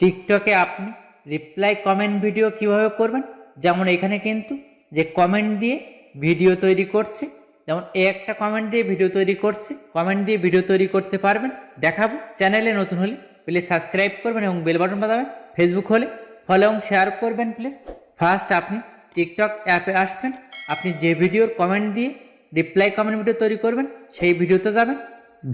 টিকটকে আপনি reply comment video কীভাবে করবেন? যেমন এখানে কিন্তু যে কমেন্ট দিয়ে ভিডিও তৈরি করছে, যেমন এ একটা কমেন্ট দিয়ে ভিডিও তৈরি করছে কমেন্ট দিয়ে ভিডিও তৈরি করতে পারবেন। দেখাবো। চ্যানেলে নতুন হলে প্লিজ সাবস্ক্রাইব করবেন এবং বেল বাটন বাজাবেন। ফেসবুক হলে ফলো এবং শেয়ার করবেন প্লিজ ফার্স্ট আপনি টিকটক অ্যাপে আসবেন। আপনি যে ভিডিওর কমেন্ট দিয়ে রিপ্লাই কমেন্ট ভিডিও তৈরি করবেন, সেই ভিডিওতে যাবেন।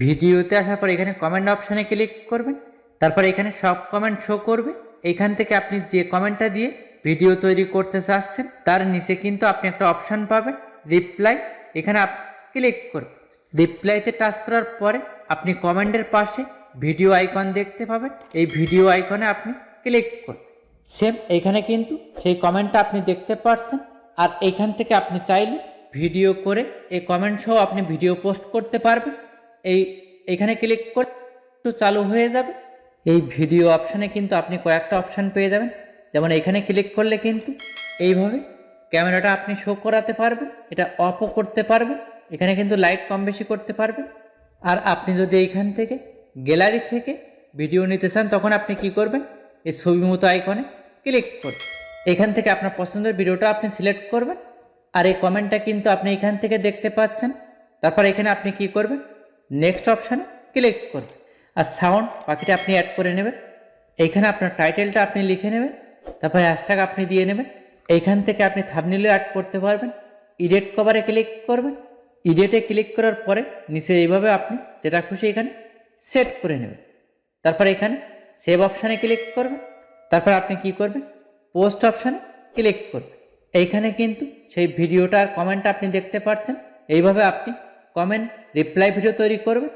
ভিডিওতে আসার পর এখানে কমেন্ট অপশানে ক্লিক করবেন। তারপর এখানে সব কমেন্ট শো করবে। এখান থেকে আপনি যে কমেন্টটা দিয়ে ভিডিও তৈরি করতে চাচ্ছেন, তার নিচে কিন্তু আপনি একটা অপশান পাবেন রিপ্লাই এখানে আপ ক্লিক করবেন রিপ্লাইতে টাচ করার পরে আপনি কমেন্টের পাশে ভিডিও আইকন দেখতে পাবেন। এই ভিডিও আইকনে আপনি ক্লিক করবেন সেম এখানে কিন্তু সেই কমেন্টটা আপনি দেখতে পাচ্ছেন আর এইখান থেকে আপনি চাইলে ভিডিও করে এই কমেন্ট সহ আপনি ভিডিও পোস্ট করতে পারবেন। এই এখানে ক্লিক করে তো চালু হয়ে যাবে। এই ভিডিও অপশানে কিন্তু আপনি কয়েকটা অপশান পেয়ে যাবেন। যেমন এখানে ক্লিক করলে কিন্তু এইভাবে ক্যামেরাটা আপনি শো করাতে পারবেন, এটা অফও করতে পারবেন, এখানে কিন্তু লাইট কম বেশি করতে পারবেন। আর আপনি যদি এইখান থেকে গ্যালারি থেকে ভিডিও নিতে চান, তখন আপনি কি করবেন? এই ছবি মতো আইকনে ক্লিক করবেন এখান থেকে আপনার পছন্দের ভিডিওটা আপনি সিলেক্ট করবেন। আর এই কমেন্টটা কিন্তু আপনি এখান থেকে দেখতে পাচ্ছেন। তারপর এখানে আপনি কি করবেন? নেক্সট অপশানে ক্লিক করবেন আর সাউন্ড বাকিটা আপনি অ্যাড করে নেবেন। এইখানে আপনার টাইটেলটা আপনি লিখে নেবেন, তারপর হ্যাশট্যাগ আপনি দিয়ে নেবেন। এইখান থেকে আপনি থাবনিলে অ্যাড করতে পারবেন। ইডেট কভারে ক্লিক করবেন। ইডেটে ক্লিক করার পরে নিচে এইভাবে আপনি যেটা খুশি এখানে সেট করে নেবেন। তারপর এখানে সেভ অপশানে ক্লিক করবেন। তারপর আপনি কি করবেন? পোস্ট অপশানে ক্লিক করবেন। এইখানে কিন্তু সেই ভিডিওটার কমেন্ট আপনি দেখতে পাচ্ছেন এইভাবে আপনি কমেন্ট রিপ্লাই ভিডিও তৈরি করবেন।